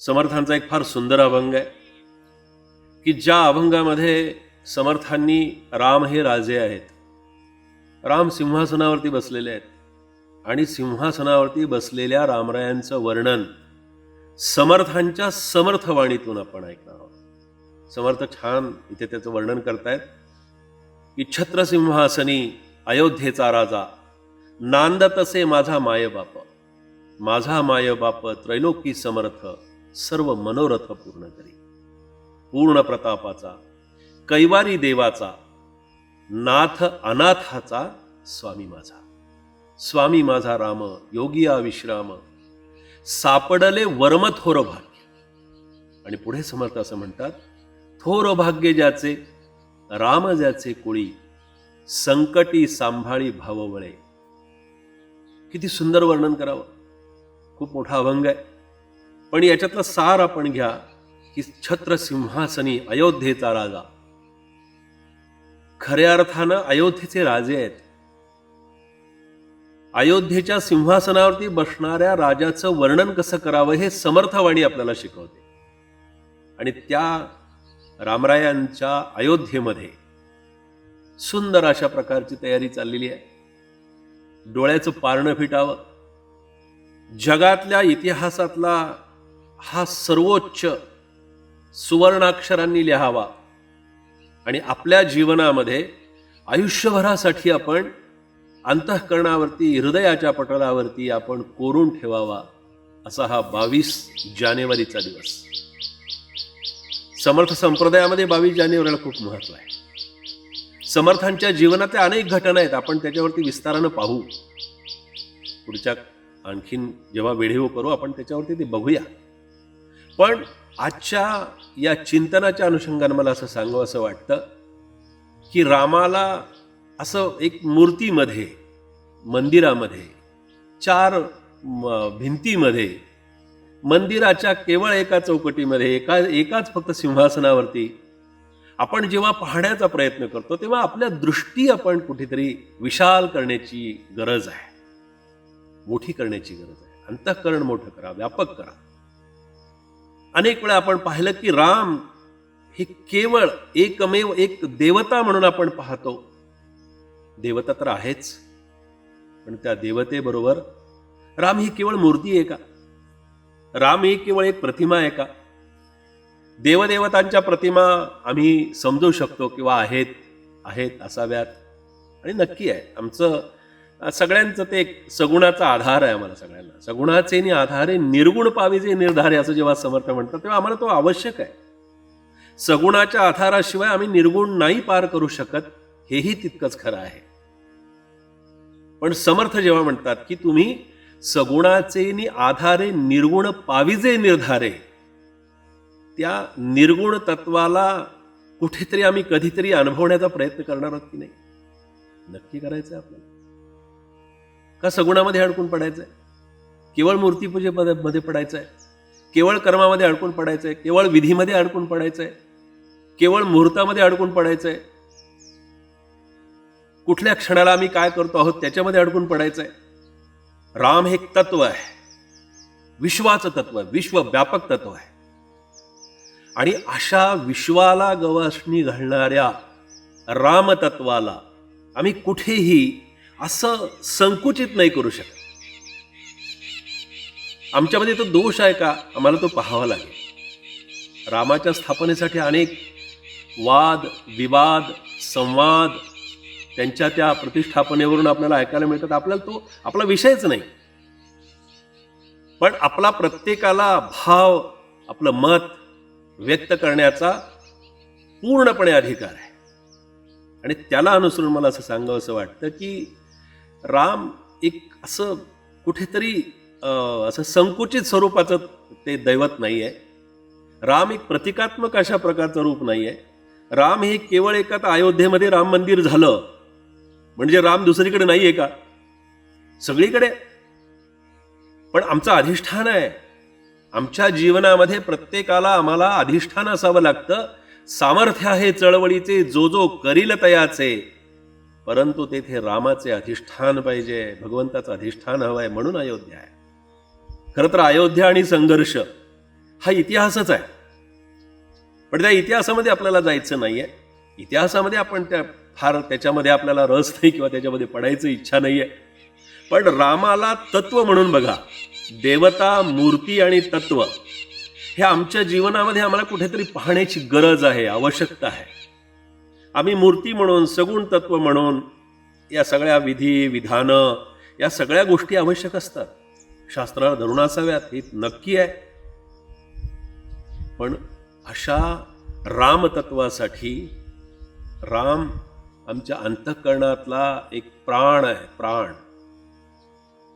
समर्थांचा एक फार सुंदर अभंग आहे की ज्या अभंगामध्ये समर्थांनी राम हे राजे आहेत. राम सिंहासनावरती बसलेले आहेत आणि सिंहासनावरती बसलेल्या रामरायांचं वर्णन समर्थांच्या समर्थवाणीतून आपण ऐकणार आहोत. समर्थ छान इथे त्याचं वर्णन करतायत की छत्रसिंहासनी अयोध्येचा राजा नांदतसे माझा मायबाप माझा मायबाप त्रैलोकी समर्थ सर्व मनोरथ पूर्ण करी. पूर्ण प्रतापाचा कैवारी देवाचा नाथ अनाथाचा स्वामी माझा. स्वामी माझा राम योगिया विश्राम सापडले वर्म थोर भाग्य. आणि पुढे समर्थ असं म्हणतात थोर भाग्य ज्याचे राम ज्याचे कुळी संकटी सांभाळी भाववळे. किती सुंदर वर्णन करावं. खूप मोठा अभंग आहे. पण याच्यातलं सार आपण घ्या की छत्र सिंहासनी अयोध्येचा राजा. खऱ्या अर्थानं अयोध्येचे राजे आहेत. अयोध्येच्या सिंहासनावरती बसणाऱ्या राजाचं वर्णन कसं करावं हे समर्थवाणी आपल्याला शिकवते. आणि त्या रामरायांच्या अयोध्येमध्ये सुंदर अशा प्रकारची तयारी चाललेली आहे. डोळ्याचं पारणं फिटावं. जगातल्या इतिहासातला हा सर्वोच्च सुवर्णाक्षरांनी लिहावा. आणि आपल्या जीवनामध्ये आयुष्यभरासाठी आपण अंतःकरणावरती हृदयाच्या पटलावरती आपण कोरून ठेवावा असा हा बावीस जानेवारीचा दिवस. समर्थ संप्रदायामध्ये बावीस जानेवारीला खूप महत्त्व आहे. समर्थांच्या जीवनातल्या अनेक घटना आहेत. आपण त्याच्यावरती विस्तारानं पाहू. पुढच्या आणखीन जेव्हा व्हिडिओ करू आपण त्याच्यावरती ते बघूया. पण आजच्या या चिंतनाच्या अनुषंगानं मला असं सांगावं असं वाटतं की रामाला असं एक मूर्तीमध्ये मंदिरामध्ये चार म- भिंतीमध्ये मंदिराच्या केवळ एका चौकटीमध्ये एका एकाच फक्त सिंहासनावरती आपण जेव्हा पाहण्याचा प्रयत्न करतो तेव्हा आपल्या दृष्टी आपण कुठेतरी विशाल करण्याची गरज आहे. मोठी करण्याची गरज आहे. अंतःकरण मोठं करा व्यापक करा. अनेक वेळा आपण पाहिलं की राम हे केवळ एकमेव एक देवता म्हणून आपण पाहतो. देवता तर आहेच पण त्या देवतेबरोबर राम ही केवळ मूर्ती आहे का? राम ही केवळ एक प्रतिमा आहे का? देवदेवतांच्या प्रतिमा आम्ही समजू शकतो किंवा आहेत आहेत असाव्यात. आणि नक्की आहे आमचं सगळ्यांचं ते एक सगुणाचा आधार आहे आम्हाला सगळ्यांना. सगुणाचे नि आधारे निर्गुण पाविजे निर्धारे असं जेव्हा समर्थ म्हणतात तेव्हा आम्हाला तो आवश्यक आहे. सगुणाच्या आधाराशिवाय आम्ही निर्गुण नाही पार करू शकत हेही तितकंच खरं आहे. पण समर्थ जेव्हा म्हणतात की तुम्ही सगुणाचे नि आधारे निर्गुण पाविजे निर्धारे त्या निर्गुण तत्वाला कुठेतरी आम्ही कधीतरी अनुभवण्याचा प्रयत्न करणार आहोत की नाही? नक्की करायचं आहे आपल्याला. का सगुणामध्ये अडकून पडायचं आहे केवळ मूर्तीपूजेमध्ये मध्ये पडायचं आहे केवळ कर्मामध्ये अडकून पडायचं आहे केवळ विधीमध्ये अडकून पडायचं आहे केवळ मुहूर्तामध्ये अडकून पडायचं आहे कुठल्या क्षणाला आम्ही काय करतो आहोत त्याच्यामध्ये अडकून पडायचं आहे राम हे तत्व आहे. विश्वाचं तत्व आहे. विश्व व्यापक तत्व आहे. आणि अशा विश्वाला गवासणी घालणाऱ्या रामतत्वाला आम्ही कुठेही असं संकुचित नाही करू शकत. आमच्यामध्ये तो दोष आहे का? आम्हाला तो पाहावा लागेल. रामाच्या स्थापनेसाठी अनेक वाद विवाद संवाद त्यांच्या त्या प्रतिष्ठापनेवरून आपल्याला ऐकायला मिळतात. आपल्याला तो आपला विषयच नाही. पण आपला प्रत्येकाला भाव आपलं मत व्यक्त करण्याचा पूर्णपणे अधिकार आहे. आणि त्याला अनुसरून मला असं सांगावं असं वाटतं की राम एक असं कुठेतरी असं संकुचित स्वरूपाचं ते दैवत नाही आहे राम एक प्रतिकात्मक अशा प्रकारचं रूप नाही आहे राम हे केवळ एका तर अयोध्येमध्ये राम मंदिर झालं. म्हणजे राम दुसरीकडे नाही आहे का? सगळीकडे. पण आमचं अधिष्ठान आहे. आमच्या जीवनामध्ये प्रत्येकाला आम्हाला अधिष्ठान असावं लागतं. सामर्थ्य आहे चळवळीचे जो जो करील तयाचे. परंतु तेथे रामाचे अधिष्ठान पाहिजे भगवंताचं अधिष्ठान हवं आहे म्हणून अयोध्या आहे. खरं तर अयोध्या आणि संघर्ष हा इतिहासच आहे. पण त्या इतिहासामध्ये आपल्याला जायचं नाही आहे इतिहासामध्ये आपण त्या फार त्याच्यामध्ये आपल्याला रस नाही किंवा त्याच्यामध्ये पडायची इच्छा नाही आहे पण रामाला तत्व म्हणून बघा. देवता मूर्ती आणि तत्व हे आमच्या जीवनामध्ये आम्हाला कुठेतरी पाहण्याची गरज आहे आवश्यकता आहे. आम्ही मूर्ती म्हणून सगुण तत्व म्हणून या सगळ्या विधी विधानं या सगळ्या गोष्टी आवश्यक असतात. शास्त्राला धरून असाव्यात हे नक्की आहे. पण अशा रामतत्वासाठी राम आमच्या अंतःकरणातला एक प्राण आहे प्राण.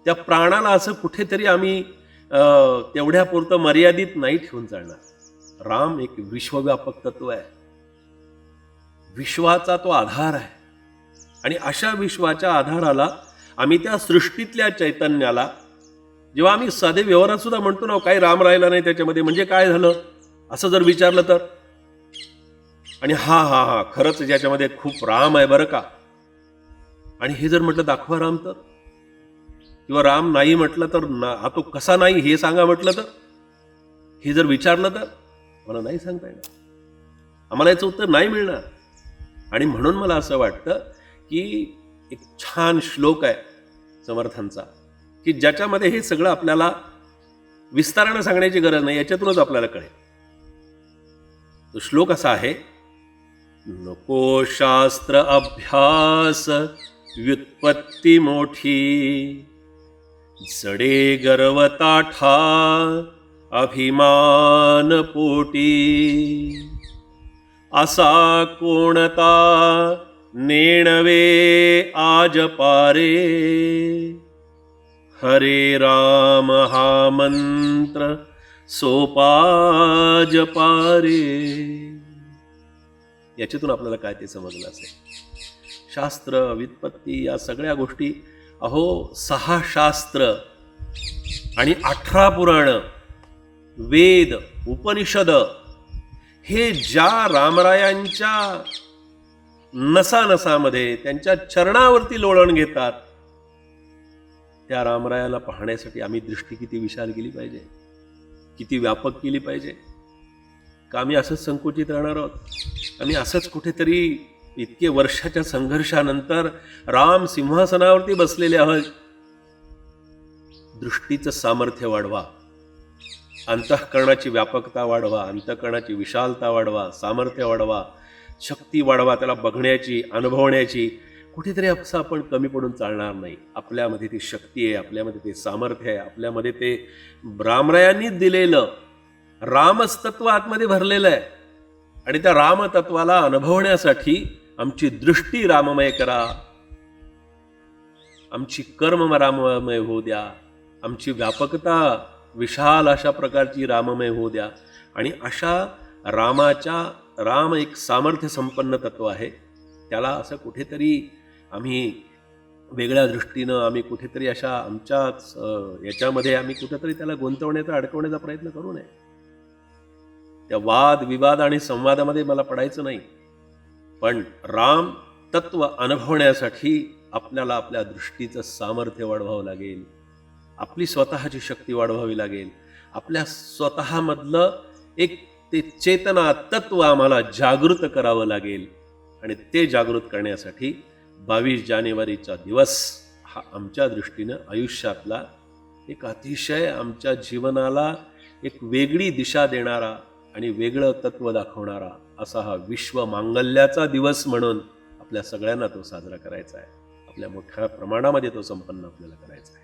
त्या प्राणाला असं कुठेतरी आम्ही अं, तेवढ्यापुरतं मर्यादित नाही ठेवून चालणार. राम एक विश्वव्यापक तत्व आहे. विश्वाचा तो आधार आहे. आणि अशा विश्वाच्या आधाराला आम्ही त्या सृष्टीतल्या चैतन्याला जेव्हा आम्ही साधे व्यवहारात सुद्धा म्हणतो ना काही राम राहिला नाही त्याच्यामध्ये म्हणजे काय झालं? असं जर विचारलं तर. आणि हा हा हा खरंच ज्याच्यामध्ये खूप राम आहे बरं का? आणि हे जर म्हटलं दाखवा राम तर. किंवा राम नाही म्हटलं तर ना हा तो कसा नाही हे सांगा म्हटलं तर. हे जर विचारलं तर मला नाही सांगता येणार. आम्हाला याचं उत्तर नाही मिळणार. आणि म्हणून मला असं वाटतं की एक छान श्लोक आहे समर्थांचा की ज्याच्यामध्ये हे सगळं आपल्याला विस्तारानं सांगण्याची गरज नाही याच्यातूनच आपल्याला कळेल. तो श्लोक असा आहे नको शास्त्र अभ्यास व्युत्पत्ती मोठी जडे गर्वताठा अभिमान पोटी. असा कोणता? नेणवे आज पारे. हरे राम हा मंत्र सोपा जपारे याच्यातून आपल्याला काय ते समजलं असेल? शास्त्र व्युत्पत्ती या सगळ्या गोष्टी अहो सहा शास्त्र आणि अठरा पुराण वेद उपनिषद हे ज्या रामरायांच्या नसानसामध्ये त्यांच्या चरणावरती लोळण घेतात त्या रामरायाला पाहण्यासाठी आम्ही दृष्टी किती विशाल केली पाहिजे किती व्यापक केली पाहिजे का आम्ही असंच संकुचित राहणार आहोत? आम्ही असंच कुठेतरी इतके वर्षाच्या संघर्षानंतर राम सिंहासनावरती बसलेले आहोत. दृष्टीचं सामर्थ्य वाढवा. अंतःकरणाची व्यापकता वाढवा अंतःकरणाची विशालता वाढवा सामर्थ्य वाढवा शक्ती वाढवा त्याला बघण्याची अनुभवण्याची. कुठेतरी असं आपण कमी पडून चालणार नाही. आपल्यामध्ये ती शक्ती आहे आपल्यामध्ये ते सामर्थ्य आहे आपल्यामध्ये ते रामरायांनीच दिलेलं रामस्तत्व आतमध्ये भरलेलं आहे. आणि त्या रामतत्वाला अनुभवण्यासाठी आमची दृष्टी राममय करा. आमची कर्म राममय होऊ द्या. आमची व्यापकता विशाल अशा प्रकारची राममय होऊ द्या. आणि अशा रामाच्या राम एक सामर्थ्य संपन्न तत्व आहे. त्याला असं कुठेतरी आम्ही वेगळ्या दृष्टीनं आम्ही कुठेतरी अशा आमच्याच याच्यामध्ये आम्ही कुठेतरी त्याला गुंतवण्याचा अडकवण्याचा प्रयत्न करू नये. त्या वाद विवाद आणि संवादामध्ये मला पडायचं नाही. पण राम तत्व अनुभवण्यासाठी आपल्याला आपल्या दृष्टीचं सामर्थ्य वाढवावं लागेल. आपली स्वतःची शक्ती वाढवावी लागेल. आपल्या स्वतःमधलं एक ते चेतना तत्व आम्हाला जागृत करावं लागेल. आणि ते जागृत करण्यासाठी बावीस जानेवारीचा दिवस हा आमच्या दृष्टीनं आयुष्यातला एक अतिशय आमच्या जीवनाला एक वेगळी दिशा देणारा आणि वेगळं तत्व दाखवणारा असा हा विश्व मांगल्याचा दिवस म्हणून आपल्या सगळ्यांना तो साजरा करायचा आहे. आपल्या मोठ्या प्रमाणामध्ये तो संपन्न आपल्याला करायचा आहे.